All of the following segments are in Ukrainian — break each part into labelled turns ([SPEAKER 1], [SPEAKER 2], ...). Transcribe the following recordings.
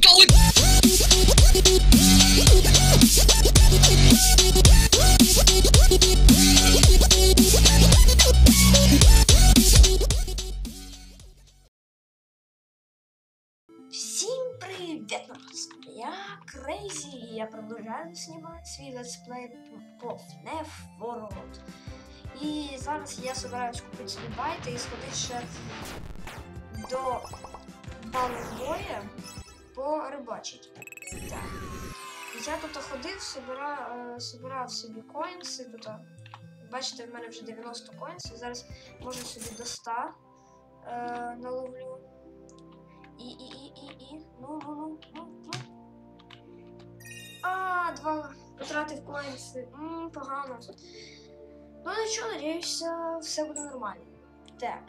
[SPEAKER 1] Going.
[SPEAKER 2] Всім народ! Я Крейзі і я продовжую знімати свій летсплей по FNAF World. Зараз я збираюсь купити собі байти і сходити ще до балбоя порибачить. Так. Я тут ходив, собира, е, собі коїнси. Тут, бачите, в мене вже 90 коїнсів. Зараз можу собі до 100 е, наловлю. І, і, і, і, і. Ну, ну, ну, ну, ну. А, два потратив коїнси. Ммм, погано. Ну нічого, надіюся, все буде нормально. Так.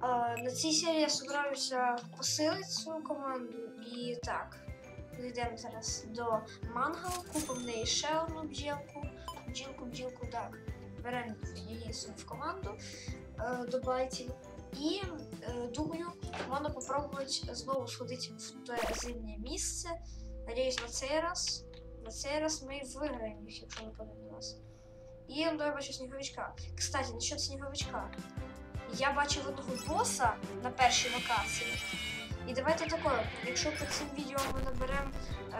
[SPEAKER 2] А, на цій серії я збираюся посилити свою команду. І так. Йдемо зараз до Мангал, купимо в неї ще одну бджілку. Бджілку, бджілку, так. Беремо її в команду е, до байтів. І е, думаю, можна попробувати знову сходити в те зимнє місце. Надіюсь, на цей раз. На цей раз ми виграємо їх, якщо не подивимо ну, я бачу сніговичка. Кстати, насчет сніговичка. Я бачив одного боса на першій локації. І давайте таке, якщо по цим відео ми наберемо. Е,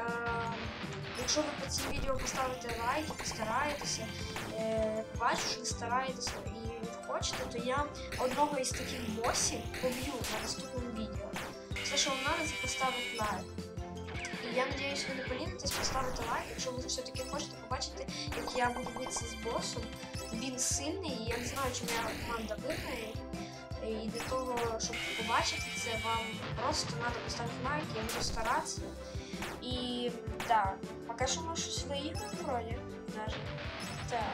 [SPEAKER 2] якщо ви по цим відео поставите лайк і постараєтеся, е, бачу, що ви стараєтеся і хочете, то я одного із таких босів поб'ю на наступному відео. Все, що вам треба, це поставити лайк. Я сподіваюся, ви не полінитесь поставити лайк, якщо ви все-таки хочете побачити, як я буду битися з босом. Він сильний, і я не знаю, чи моя команда виграє. І для того, щоб побачити це, вам просто треба поставити лайк, я буду старатися. І да, поки що ми щось виїхали вроді. Даже. Так.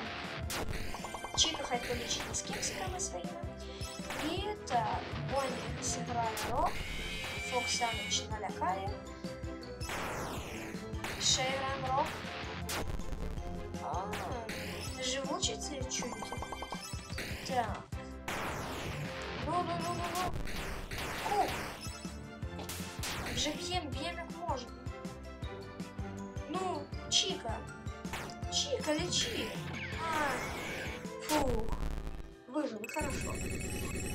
[SPEAKER 2] Чіка хай полічить з кексиками своїми. І так, Бонні зіграє рок, Фоксяныч налякає. Граємо рок. А, живучі ці чуйки. Так. Ну, ну, ну, ну, ну. Кук. Вже б'єм, б'єм як можна. Ну, Чіка. Чіка, лечи. А, фух. Вижили, хорошо.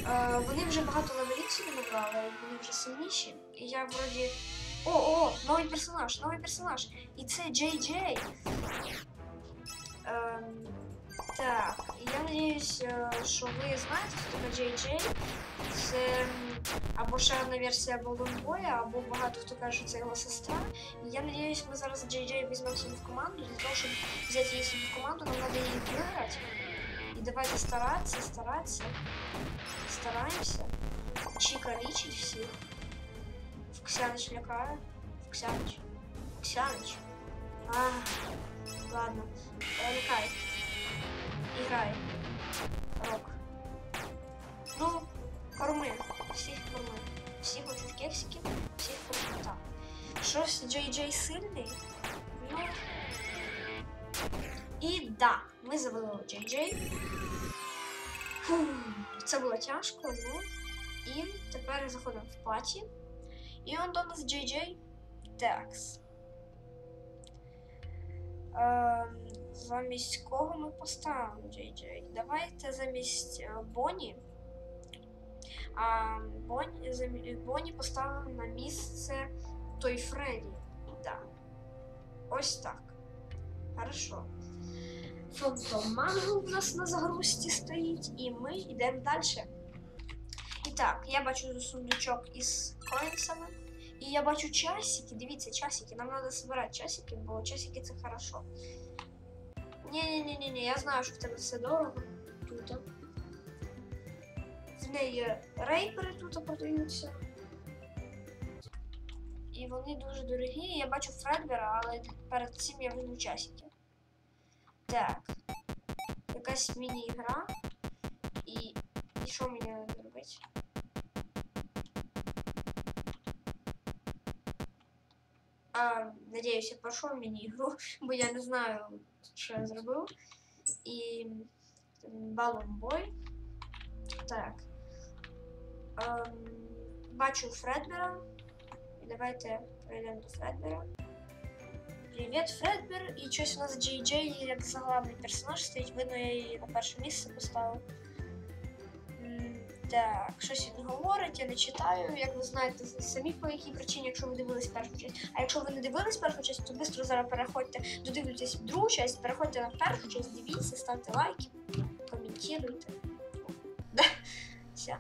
[SPEAKER 2] Е, вони вже багато левелів собі набрали, вони вже сильніші. І я вроді. О, о, новий персонаж, новий персонаж. І це Джей Джей. Ем, так, я надіюсь, е, що ви знаєте, хто таке Джей Джей. Це м, або ще одна версія Болденбоя, або багато хто каже, що це його сестра. І я надіюсь, ми зараз Джей Джей візьмемо собі в команду. Для того, щоб взяти її собі в команду, нам треба її виграти. І давайте старатися, старатися. Стараємося. Чіка лічить всіх. Фоксяныч лякає. Фоксяныч. Фоксяныч. А, ладно. Э, Лякай. Играй. Рок. Ну, корми. Всіх корми. Всі хочуть кексики, всіх корми. Так. Щось Джей Джей сильний. Ну. І да, ми завели Джей Джей. Фу, це було тяжко, ну. І тепер заходимо в паті. І он до нас Джей. Такс. Ем, замість кого ми поставимо Джей? Давайте замість е, Бонні. А Бонні, поставимо на місце той Фредді. Да. Ось так. Хорошо. Фантом Манго у нас на загрузці стоїть, і ми йдемо далі. І так, я бачу сундучок із коїнсами. І я бачу часики. Дивіться, часики. Нам треба збирати часики, бо часики це хорошо. Ні-ні-ні, я знаю, що в тебе все дорого. Тут. В неї рейпери тут продаються. І вони дуже дорогі. Я бачу Фредбера, але перед цим я візьму часики. Так. Якась міні-гра. І. І що мені треба робити? А, надіюсь, я пройшов міні-ігру, бо я не знаю, що я зробив. І Балон Бой. Так. Ем, бачу Фредбера. І давайте прийдемо до Фредбера. Привіт, Фредбер. І щось у нас Джей Джей як заглавний персонаж стоїть. Видно, я її на перше місце поставив. Так, щось він говорить, я не читаю. Як ви знаєте самі по якій причині, якщо ви дивились першу частину. А якщо ви не дивились першу частину, то швидко зараз переходьте, додивлюйтесь другу частину, переходьте на першу частину, дивіться, ставте лайки, коментуйте. Все.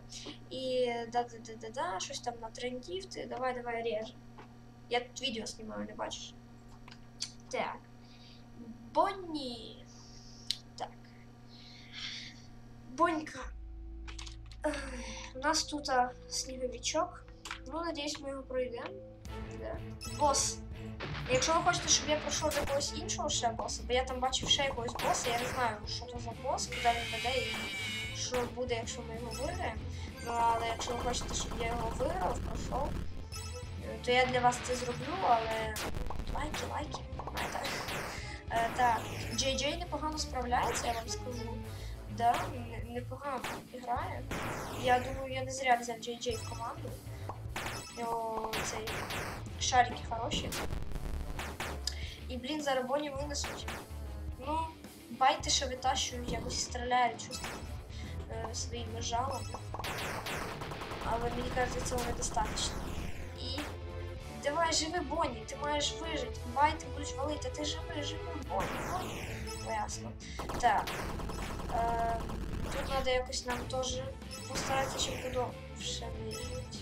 [SPEAKER 2] І да-да-да-да-да, щось там на трендів, ти давай, давай, реже. Я тут відео знімаю, не бачиш. Так. Бонні. Так. Бонька. У нас тут сніговичок. Ну, надіюсь, ми його пройдемо. Да. Бос. Якщо ви хочете, щоб я пройшов до якогось іншого ще боса, бо я там бачив ще якогось боса, я не знаю, що це за бос, куди він веде і що буде, якщо ми його виграємо. Ну, але якщо ви хочете, щоб я його виграв, пройшов, е, то я для вас це зроблю, але лайки, лайки. Е, так, Джей Джей непогано справляється, я вам скажу. Да, непогано грає. Я думаю, я не зря взяв Джей Джей в команду. Його цей шарики хороші. І, блін, зараз Бонні винесуть. Ну, байте, що витащують, якось стріляють щось е, своїми жалами. Але мені кажеться, цього недостатньо. І давай живи, Бонні, ти маєш вижити. Байте будуть валити, ти живи, живи, Бонні, Бонні. Ну, Ясно. Так. Е, треба якось нам теж постаратися чим подовше вижити.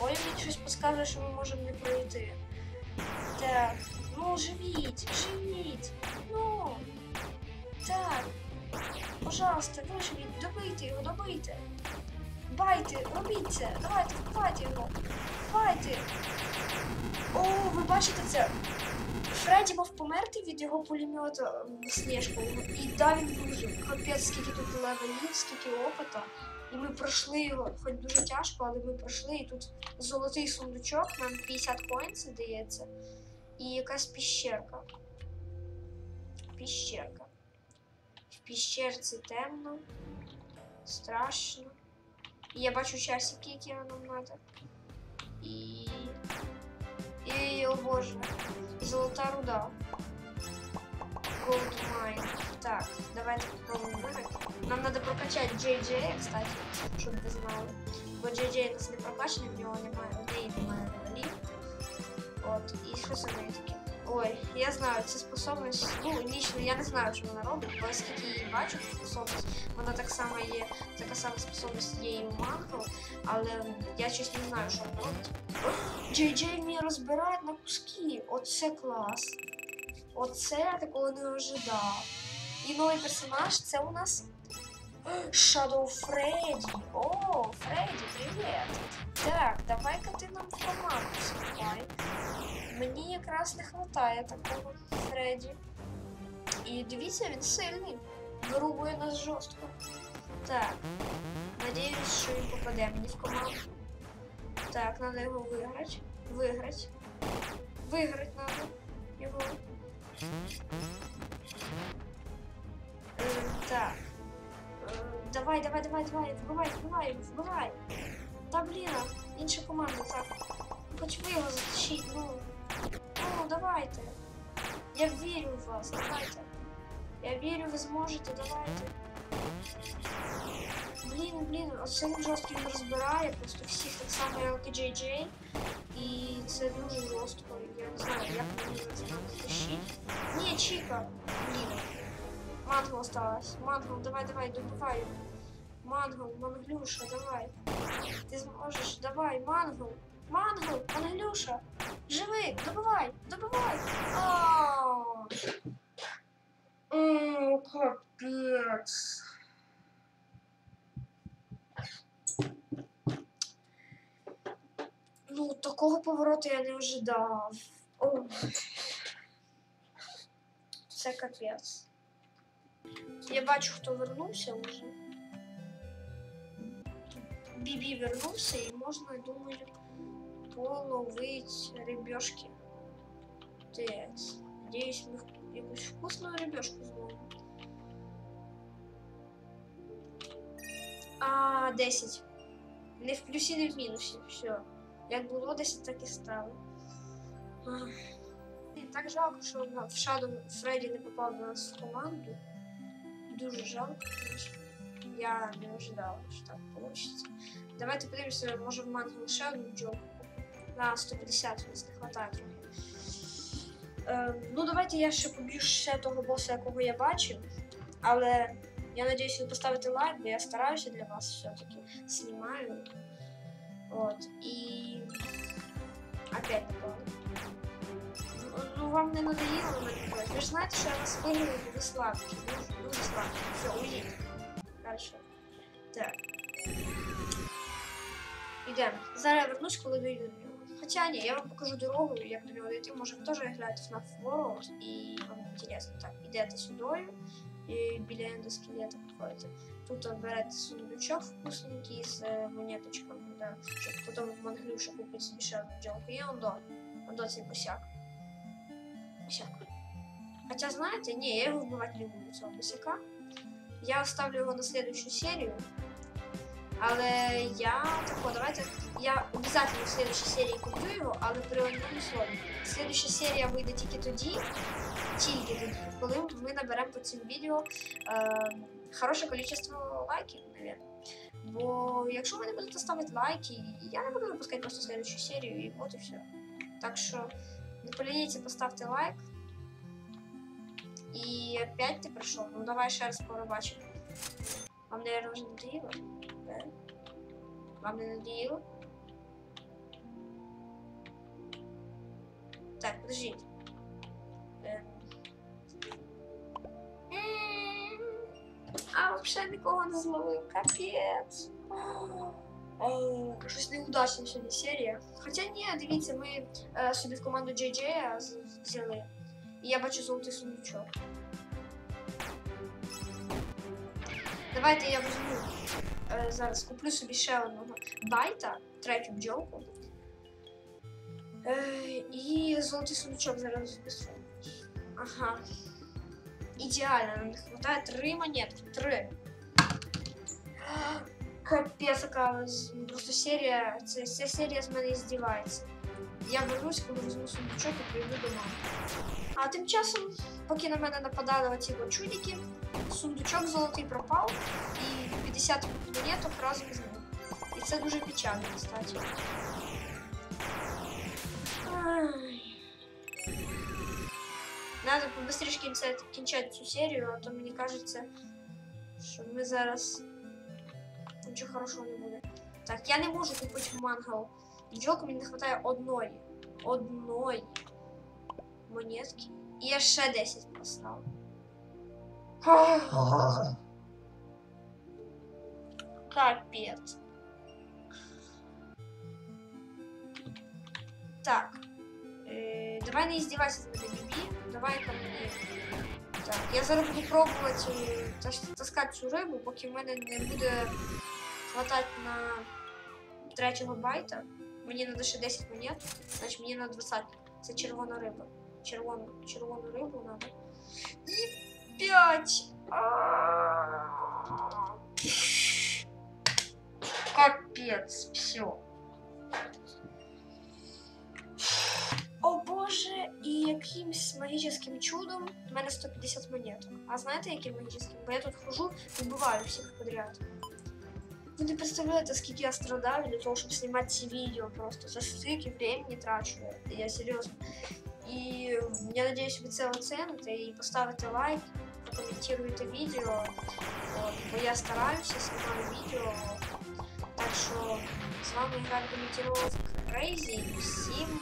[SPEAKER 2] Ой, мені щось підказує, що ми можемо не пройти. Так, ну живіть, живіть. Ну. Так. Пожалуйста, виживіть, добийте його, добийте. Байте, робіть це. Давайте, вбивайте його. Вбивайте. О, ви бачите це? Фредді мав померти від його пулемета Снежкою. І да, він вижив. Капець, скільки тут левелів, скільки опита. І ми пройшли його, хоч дуже тяжко, але ми пройшли. І тут золотий сундучок, нам 50 коїнсів дається. І якась піщерка. Піщерка. В піщерці темно, страшно. І я бачу часики, які нам треба. І. І, о боже. І золота руда. Gold mine. Так, давайте попробуем выиграть. Нам надо прокачать JJ, кстати, щоб ви знали. Бо JJ у нас не прокачаний, в нього немає, в неї немає левелів. Ой, я знаю, це способність. Ну, лічно я не знаю, що вона робить, бо скільки її бачу, способність, вона так само є, така сама способність і у але я щось не знаю, що вона робить. Джей Джей вміє розбирати на куски. Оце клас. Оце я такого не ожидав. І новий персонаж це у нас Shadow Фредді. О, Фредді, привіт. Так, давай-ка ти нам в команду вступай. Мені якраз не вистачає такого Фредді. І дивіться, він сильний. Вирубує нас жорстко. Так. Надіюсь, що він попаде мені в команду. Так, надо його виграти. Виграти. Виграти надо його. Е, так. Е, давай, давай, давай, давай, вбивай, вбивай, вбивай. Та блін, а, інша команда, так. Хоч ви його затащіть, ну. Ну, давайте. Я вірю в вас, давайте. Я вірю, ви зможете, давайте. Блін, блін, оце він жорстко він розбирає, просто всіх так само, як і Джей Джей. І це дуже жорстко. Я не знаю, як мені це там затащить. Ні, Чіка. Манго осталось. Манго, давай, давай, добивай його. Манго, Манглюша, давай. Ти зможеш, давай, Манго. Манго, Манглюша. Живи, добивай. Ау. М, Капець. Ну, такого повороту я не ожидав. О. Це капець. Я бачу, хто вернувся вже. Бібі вернувся і можна, думаю, половить рибешки. Текс. Надіюсь, ми якусь вкусну рибешку зловимо. А, 10. Не в плюсі, не в мінусі. Все. Як було 10, так і стало. Так жалко, що в Shadow Фредді не попав до нас в команду. Дуже жалко, тому що я не ожидала, що так вийде. Давайте подивимося, може в мангу ще одну бджолку. На 150 мені не хватає трохи. Е, ну, давайте я ще поб'ю ще того боса, якого я бачив. Але я надіюсь, ви поставите лайк, бо я стараюся для вас все-таки знімаю. От. І опять напевно. Ну, ну вам не надоело на мене грати? Ви ж знаєте, що я вас виграю дуже слабкі. Дуже. Все, уйдіть. Хорошо. Так. Ідемо. Зараз я вернусь, коли дойду до нього. Хоча ні, я вам покажу дорогу, як до нього дойти. Може ви теж в FNAF World і вам інтересно. Так, ідете сюди і біля ендоскелета проходите. Тут берете сундучок вкусненький з е, монеточками, да, щоб потім в манглюша купити собі ще джелку. І он до. Он до цей босяк. Босяк. Хоча, знаєте, ні, я його вбивати не буду, цього босяка. Я оставлю його на следующую серію. Але я тако, давайте. Я обов'язково в следующій серії куплю його, але при одному слові. Следующа серія вийде тільки тоді, тільки тоді, коли ми наберемо по цим відео е, хороше количество лайків, наверное. Бо якщо ви не будете ставити лайки, я не буду випускати просто следующу серію, і от і все. Так що не полініться, поставте лайк. І опять ти прийшов. Ну давай ще раз побачимо. Вам, наверное, вже надоело? Да? Вам не надоело? Так, подождите. А взагалі нікого не зловив, капець. Щось неудачна сьогодні серія. Хоча ні, дивіться, ми е, собі в команду JJ взяли. І я бачу золотий сундучок. Давайте я візьму. Е, зараз куплю собі ще одного байта, третю бджолку. Е, і золотий сундучок зараз впису. Ага. Ідеально, нам не хватає три монетки. Три. Капець, яка з- просто серія. Це, ця серія з мене здівається. Я вернусь, коли візьму сундучок і прийду до мами. А тим часом, поки на мене нападали оці чудики, сундучок золотий пропав і 50 монеток разом з ним. І це дуже печально, кстати. Надо побыстрее кінчати, кінчати цю серію, а то мені кажеться, що ми зараз нічого хорошого не буде. Так, я не можу купити мангал. Бджолку мені не вистачає одної. Одної монетки. І я ще 10 поставив.
[SPEAKER 3] Ага.
[SPEAKER 2] Капец. Так. Е, давай не издевайся над Бібі. Давай ко мені. Так, я зараз буду пробувати тас- таскати цю рибу, поки в мене не буде хватати на третього байта. Мені треба ще 10 монет, значить мені на 20. Це червона риба. Червону, червону рибу треба. І 5. Капец, все. О боже, і якимсь магічним чудом в мене 150 монеток. А знаєте, яким магічним? Бо я тут хожу вбиваю всіх подряд. Ви не представляєте, скільки я страдаю для того, щоб знімати ці відео просто. За стільки времени трачу. я- Я серйозно. І я надіюсь, ви це оцените і поставите лайк, прокоментуєте відео. От, бо я стараюся, знімаю відео. Так що з вами грав коментував Крейзі. Всім